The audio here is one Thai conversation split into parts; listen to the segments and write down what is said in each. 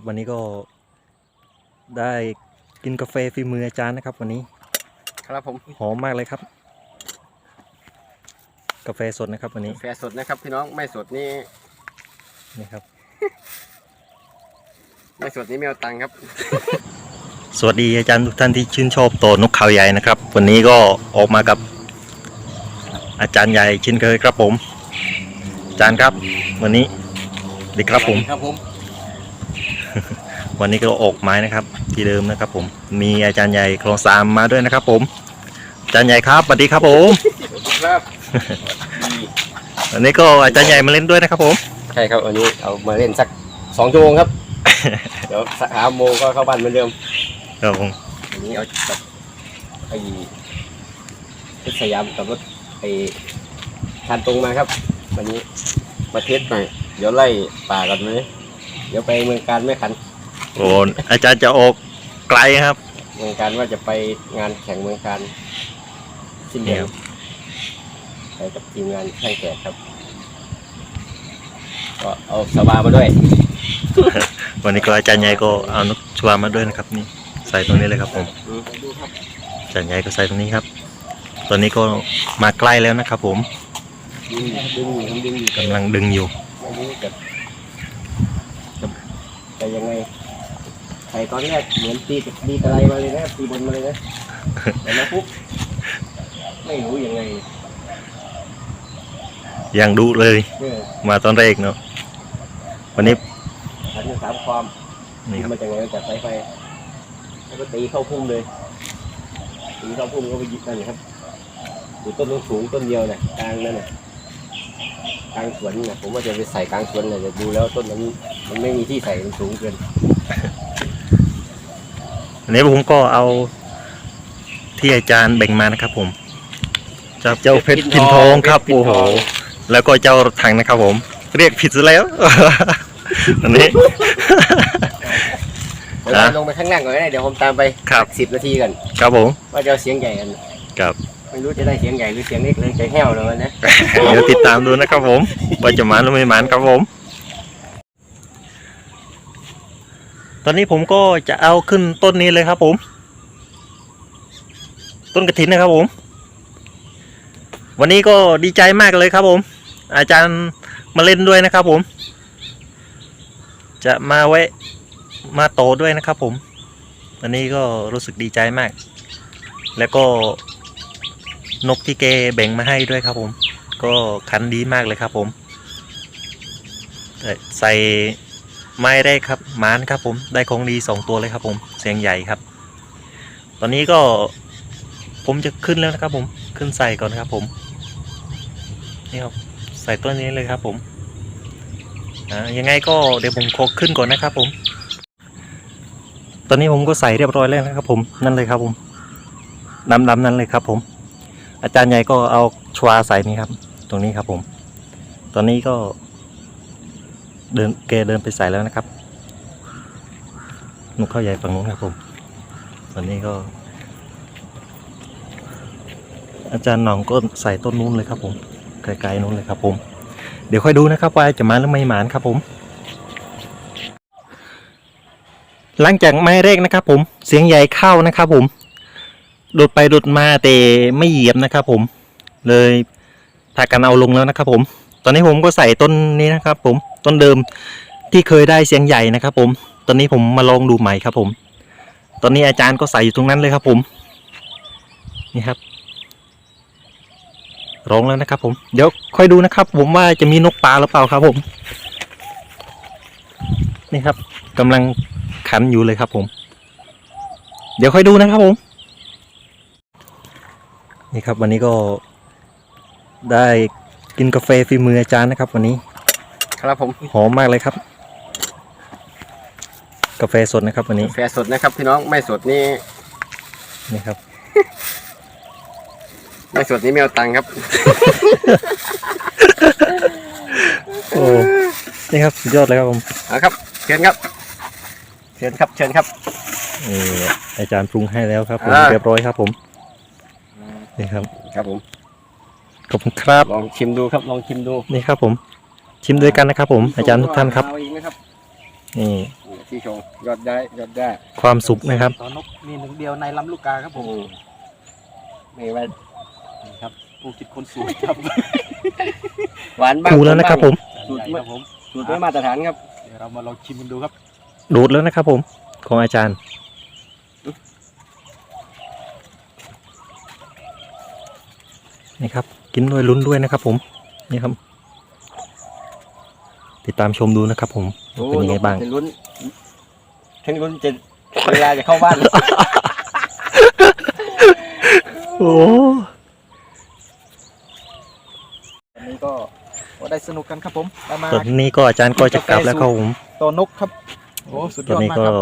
ครับ วันนี้ก็ได้กินกาแฟฝีมืออาจารย์นะครับ วันนี้ครับผมหอมมากเลยครับ กาแฟสดนะครับวันนี้กาแฟสดนะครับพี่น้องไม่สดนี่นี่ครับ ไม่สดนี่ไม่เอาตังค์ครับ สวัสดีอาจารย์ทุกท่านที่ชื่นชอบโตนกเขาใหญ่นะครับ วันนี้ก็ออกมากับ อาจารย์ใหญ่เช่นเคยครับผม อาจารย์ครับ วันนี้ดีครับผมครับผม วันนี้ก็ออกไม้นะครับ ที่เดิมนะครับ ผม มีอาจารย์ใหญ่คลองสามมาด้วยนะครับ ผม อาจารย์ใหญ่ครับสวัสดีครับผม ครับวันนี้ก็อาจารย์ใหญ่มาเล่นด้วยนะครับผม ใช่ครับวันนี้เอามาเล่นสักสองชั่วโมงครับ เดี๋ยวสักห้าโมงก็เข้าบ้านเหมือนเดิมครับผมวันนี้เอากับไอ้รถสยามกับรถไอ้คันตรงมาครับ วันนี้มาเทสหน่อยเดี๋ยวไล่ป่าก่อนไหม เดี๋ยวไปเมืองการไม่ขัน โอ้อาจารย์จะออกไกลครับ เมืองการว่าจะไปงานแข่งเมืองการสิ้นเดือนครับไปกับทีมงานช่างแขกครับ ก็เอาสบามาด้วย วันนี้ก็อาจารย์ใหญ่ก็เอานกชวามาด้วยนะครับ นี่ใส่ตรงนี้เลยครับผมดูครับอาจารย์ใหญ่ก็ใส่ตรงนี้ครับ ตอนนี้ก็มาใกล้แล้วนะครับ ผมดึงดึงอยู่ดึงอยู่กำลังดึงอยู่ไม่รู้จะจะจะ ยังไงใส่ตอนแรกเหมือนตีตีอะไรมาเลยนะตีบนมาเลยนะแต่มาปุ๊บไม่รู้ยังไงยังดุเลยเนี่ยมาตอนแรกเนาะวันนี้หันสามความนี่ครับมาจากไหนมาจากสายไฟแล้วก็ตีเข้าพุ่มเลยตีเข้าพุ่มก็ไปยิงนั่นครับอยู่ต้นสูงๆต้นเดียวน่ะกลางนั่นน่ะ กลางสวนน่ะผมว่าจะไปใส่กลางสวนเลยแต่ดูแล้วต้นนั้นมันไม่มีที่ใส่มันสูงเกินวันนี้ผมก็เอาที่อาจารย์แบ่งมานะครับผมเจ้าเจ้าเพชรพินทองครับโอ้โหแล้วก็เจ้ารถถังนะครับผม เรียกผิดซะแล้ว อันนี้เดี๋ยวเราลงไปข้างล่างก่อนก็ได้เดี๋ยวผมตามไปครับ สิบนาทีกันครับผม ว่าจะเอาเสียงใหญ่กัน ครับไม่ รู้จะได้เสียงใหญ่หรือเสียงเล็กเลยใจแห้วเลยนะเดี๋ยวติดตามดูนะครับผมว่าจะหมานหรือไม่หมานครับผม ตอนนี้ผมก็จะเอาขึ้นต้นนี้เลยครับผม ต้นกระถินนะครับผม วันนี้ก็ดีใจมากเลยครับผม อาจารย์มาเล่นด้วยนะครับผม จะมาไว้มาโตด้วยนะครับผม วันนี้ก็รู้สึกดีใจมาก แล้วก็ นกที่แกแบ่งมาให้ด้วยครับผม ก็คันดีมากเลยครับผมใส่ไม้ได้ครับมานครับผมได้ของดีสองตัวเลยครับผมเสียงใหญ่ครับ ตอนนี้ก็ผมจะขึ้นแล้วนะครับผมขึ้นใส่ก่อนครับผมนี่ครับใส่ตัวนี้เลยครับผมอ่ายังไงก็เดี๋ยวผมขอขึ้นก่อนนะครับผม ตอนนี้ผมก็ใส่เรียบร้อยแล้วนะครับผมนั่นเลยครับผมดำๆนั่นเลยครับผม อาจารย์ใหญ่ก็เอาชวาใส่นี่ครับ ตรงนี้ครับผม ตอนนี้ก็ เดินแกเดินไปใส่แล้วนะครับนุกเข้าใหญ่ฝั่งนู้นครับผม ตอนนี้ก็ อาจารย์หนองก็ใส่ต้นนู้นเลยครับ ผมไกลๆนู้นเลยครับ ผม เดี๋ยวค่อยดูนะครับว่าจะมาหรือไม่มานครับผม หลังจากไม้แรกนะครับ ผมเสียงใหญ่เข้านะครับ ผม โดดไปโดดมาแต่ไม่เหยียบนะครับ ผม เลยพากันเอาลงแล้วนะครับ ผม ตอนนี้ผมก็ใส่ต้นนี้นะครับ ผมต้นเดิมที่เคยได้เสียงใหญ่นะครับ ผม ตอนนี้ผมมาลองดูใหม่ครับ ผม ตอนนี้อาจารย์ก็ใส่อยู่ตรงนั้นเลยครับ ผม นี่ครับร้องแล้วนะครับ ผมเดี๋ยวค่อยดูนะครับ ผมว่าจะมีนกปลาหรือเปล่าครับ ผม นี่ครับกำลังขันอยู่เลยครับ ผม เดี๋ยวค่อยดูนะครับผม นี่ครับวันนี้ก็ได้กินกาแฟฝีมืออาจารย์นะครับ วันนี้ครับผมหอมมากเลยครับ กาแฟสดนะครับ วันนี้กาแฟสดนะครับพี่น้องไม่สดนี่นี่ครับ ไม่สดนี่ไม่เอาตังค์ครับ โอ้นี่ครับสุดยอดเลยครับผมเอาครับเชิญครับ เชิญครับเชิญครับนี่อาจารย์ปรุงให้แล้วครับผมอ่าเรียบร้อยครับผม นี่ครับ ครับผม ขอบคุณครับ ลองชิมดูครับ ลองชิมดู นี่ครับผม ชิมด้วยกันนะครับ ผม อาจารย์ทุกท่านครับ เออีกไหมครับนี่นี่ที่ชงยอดได้ยอดได้ความสุขนะครับต่อนกมีหนึ่งเดียวในลำลูกกาครับผโอ้มโหไม่ว่านี่ครับผู้คิดคนสวยครับหวานบ้างคูแล้วนะครับ ผม สูตรใหญ่ครับผมสูตรไม่มาตรฐานครับ เดี๋ยวเรามาลองชิมกันดูครับ ดูดแล้วนะครับ ผม ของอาจารย์ นี่ครับ กินด้วยลุ้นด้วยนะครับ ผมนี่ครับ ติดตามชมดูนะครับ ผมโอ้เป็นยังไงบ้างจะลุ้นทั้งลุ้นจะเวลาจะเข้าบ้านโอ้วันนี้ก็ก็ได้สนุกกันครับผมได้มาตอนนี้ก็อาจารย์ก็จะกลับแล้วครับผมต่อนกครับโอ้สุดตยอนอดนี้มากก็ครับ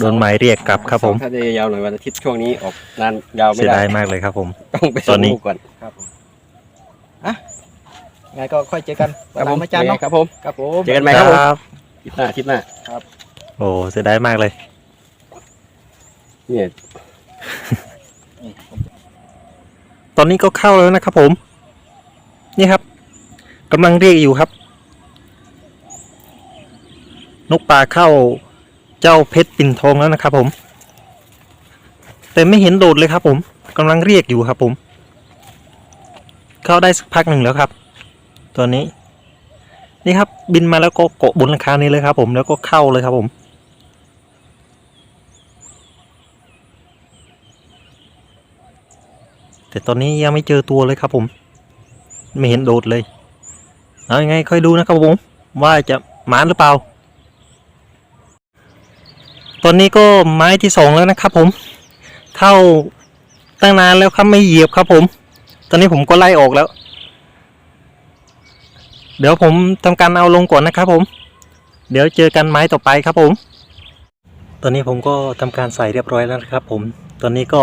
โดนหมายเรียกกลับครับผมถ้าจะยาวหน่อยวันอาทิตย์ช่วงนี้ออกนานยาวไม่เสียได้ดายมากเลยครับผม ต้องไปตส่องนนี้ลูกก่อน ครับผมอะไงก็ค่อยเจอกันวันหลังอาจารย์เนาะครับผมครับผมเจอกันใหม่ครับผมอาทิตย์หน้าอาทิตย์หน้าโอ้เสียดายมากเลย เนี่ยนี่ผมตอนนี้ก็เข้าแล้วนะครับผม นี่ครับกำลังเรียกอยู่ครับ นกป่าเข้าเจ้าเพชรปิ่นทองแล้วนะครับผม แต่ไม่เห็นโดดเลยครับผมกำลังเรียกอยู่ครับผม เข้าได้สักพักหนึ่งแล้วครับ ตัวนี้ นี่ครับ บินมาแล้วก็เกะบนหลังคานี้เลยครับ ผมแล้วก็เข้าเลยครับผม แต่ตอนนี้ยังไม่เจอตัวเลยครับผม ไม่เห็นโดดเลย เอายังไงค่อยดูนะครับผม ว่าจะหมานหรือเปล่า ตอนนี้ก็ไม้ที่สองแล้วนะครับผม เข้าตั้งนานแล้วครับไม่เหยียบครับผม ตอนนี้ผมก็ไล่ออกแล้ว เดี๋ยวผมทำการเอาลงก่อนนะครับผม เดี๋ยวเจอกันไม้ต่อไปครับผม ตอนนี้ผมก็ทำการใส่เรียบร้อยแล้วนะครับ ผม ตอนนี้ก็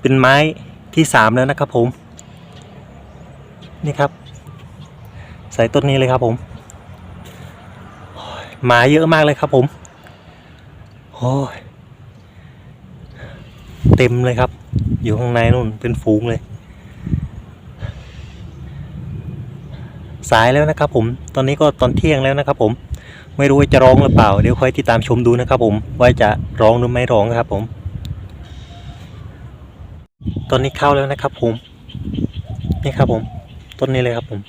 เป็นไม้ที่สามแล้วนะครับผม นี่ครับ ใส่ต้นนี้เลยครับผมโอ้ยหมาเยอะมากเลยครับผมโอ้ยเต็มเลยครับ อยู่ข้างในนู่นเป็นฝูงเลย สายแล้วนะครับผมตอนนี้ก็ตอนเที่ยงแล้วนะครับผมไม่รู้ว่าจะร้องหรือเปล่า เดี๋ยวค่อยติดตามชมดูนะครับผมว่าจะร้องหรือไม่ร้องครับผมต้นนี้เข้าแล้วนะครับผมนี่ครับผมต้นนี้เลยครับผม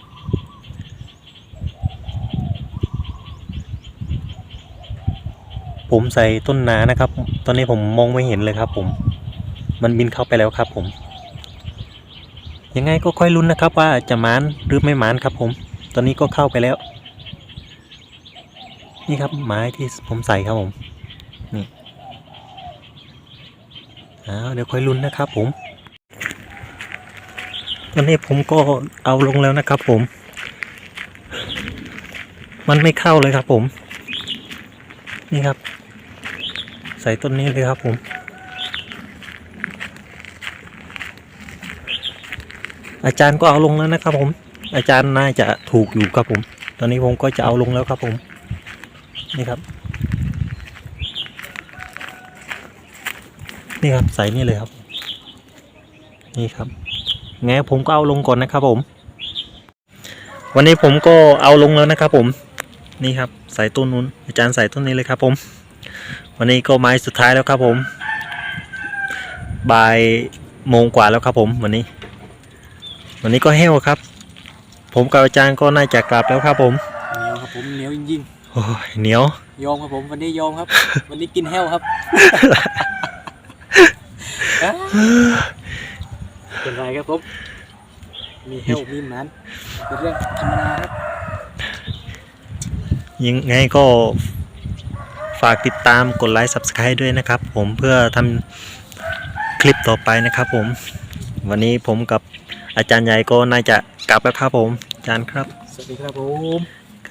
ผมใส่ต้นนานะครับ ตอนนี้ผมมองไม่เห็นเลยครับผม มันบินเข้าไปแล้วครับผมยังไงก็ค่อยลุ้นนะครับว่าจะมานหรือไม่มานครับผม ตอนนี้ก็เข้าไปแล้ว นี่ครับไม้ที่ผมใส่ครับผมนี่อ้าวเดี๋ยวค่อยลุ้นนะครับผม ตอนนี้ผมก็เอาลงแล้วนะครับผม มันไม่เข้าเลยครับผม นี่ครับ ใส่ต้นนี้เลยครับผมอาจารย์ก็เอาลงแล้วนะครับผม อาจารย์น่าจะถูกอยู่ครับผม ตอนนี้ผมก็จะเอาลงแล้วครับผม นี่ครับ นี่ครับใส่นี่เลยครับ นี่ครับงั้นผมก็เอาลงก่อนนะครับผม วันนี้ผมก็เอาลงแล้วนะครับผม นี่ครับใส่ต้นนู้น อาจารย์ใส่ต้นนี้เลยครับผม วันนี้ก็ไม้สุดท้ายแล้วครับผมบ่ายโมงกว่าแล้วครับผมวันนี้ วันนี้ก็เฮลครับ ผมกับอาจารย์ก็น่าจะกลับแล้วครับผมเหนียวครับผมเหนียวจริงโอ้ยเหนียวๆยอมครับผมวันนี้ยอมครับ วันนี้กินแห้วครับเป็นไรครับผมมีแห้วมีหมันเป็นเรื่องธรรมดาครับยังไงก็ฝากติดตามกดไลค์ Subscribe ด้วยนะครับ ผมเพื่อทำคลิปต่อไปนะครับผม วันนี้ผมกับอาจารย์ใหญ่ก็น่าจะ กลับแล้วครับผมอาจารย์ครับ สวัสดีครับผม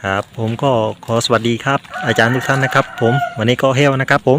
ครับ ผมก็ขอสวัสดีครับ อาจารย์ทุกท่านนะครับ ผมวันนี้ก็เฮลนะครับผม